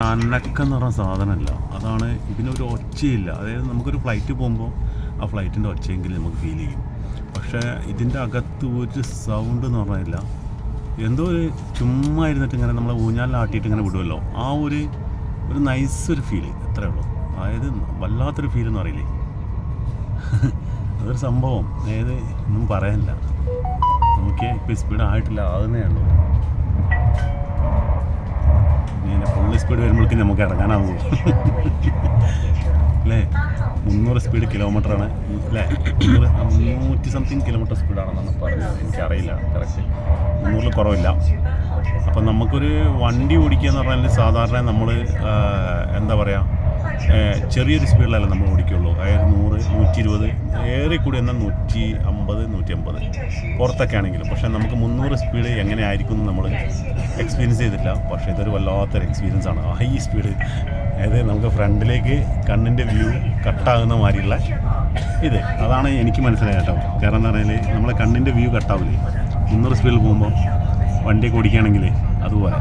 അനക്കം എന്ന് പറഞ്ഞ സാധനമല്ല. അതാണ് ഇതിനൊരു ഒച്ചയില്ല. അതായത് നമുക്കൊരു ഫ്ലൈറ്റ് പോകുമ്പോൾ ആ ഫ്ലൈറ്റിന്റെ ഒച്ചയെങ്കിലും നമുക്ക് ഫീൽ ചെയ്യും. പക്ഷേ ഇതിന്റെ അകത്ത് ഒരു സൗണ്ട് എന്ന് പറഞ്ഞില്ല എന്തോ ഒരു ചുമ്മാ ഇരുന്നിട്ട് ഇങ്ങനെ നമ്മളെ ഊഞ്ഞാലാട്ടിയിട്ട് ഇങ്ങനെ വിടുമല്ലോ ആ ഒരു ഒരു നൈസ് ഒരു ഫീൽ അത്രേ ഉള്ളൂ. അതായത് വല്ലാത്തൊരു ഫീൽ എന്ന് പറയില്ലേ? അതൊരു സംഭവം. അതായത് ഒന്നും പറയാനില്ല നമുക്ക് ഇപ്പോൾ സ്പീഡ് ആയിട്ടില്ല. ആകുന്നേ ഉള്ളൂ. സ്പീഡ് വരുമ്പോഴേക്കും നമുക്ക് ഇറങ്ങാനാവുള്ളൂ. അല്ലേ? മുന്നൂറ് സ്പീഡ് കിലോമീറ്ററാണ് അല്ലേ? മുന്നൂറ് മുന്നൂറ്റി സംതിങ് കിലോമീറ്റർ സ്പീഡാണെന്നാണ് പറഞ്ഞത്. എനിക്കറിയില്ല കറക്റ്റ് മുന്നൂറിൽ കുറവില്ല. അപ്പം നമുക്കൊരു വണ്ടി ഓടിക്കുക എന്ന് പറഞ്ഞാൽ സാധാരണ നമ്മൾ എന്താ പറയുക ചെറിയൊരു സ്പീഡിലല്ല നമ്മൾ ഓടിക്കുള്ളൂ. അതായത് നൂറ് നൂറ്റി ഇരുപത് ഏറെ കൂടി എന്നാൽ നൂറ്റി അമ്പത് നൂറ്റി അമ്പത് പുറത്തൊക്കെ ആണെങ്കിലും. പക്ഷേ നമുക്ക് മുന്നൂറ് സ്പീഡ് എങ്ങനെ ആയിരിക്കും എന്ന് നമ്മൾ എക്സ്പീരിയൻസ് ചെയ്തിട്ടില്ല. പക്ഷേ ഇതൊരു വല്ലാത്തൊരു എക്സ്പീരിയൻസ് ആണ്. ഹൈ സ്പീഡ് അതായത് നമുക്ക് ഫ്രണ്ടിലേക്ക് കണ്ണിന്റെ വ്യൂ കട്ടാകുന്ന മാതിരിയുള്ള ഇത്. അതാണ് എനിക്ക് മനസ്സിലായത് കേട്ടോ. കാരണം എന്താ പറഞ്ഞാൽ നമ്മളെ കണ്ണിന്റെ വ്യൂ കട്ടാവില്ലേ മുന്നൂറ് സ്പീഡിൽ പോകുമ്പോൾ വണ്ടിയൊക്കെ ഓടിക്കുകയാണെങ്കിൽ അതുപോലെ.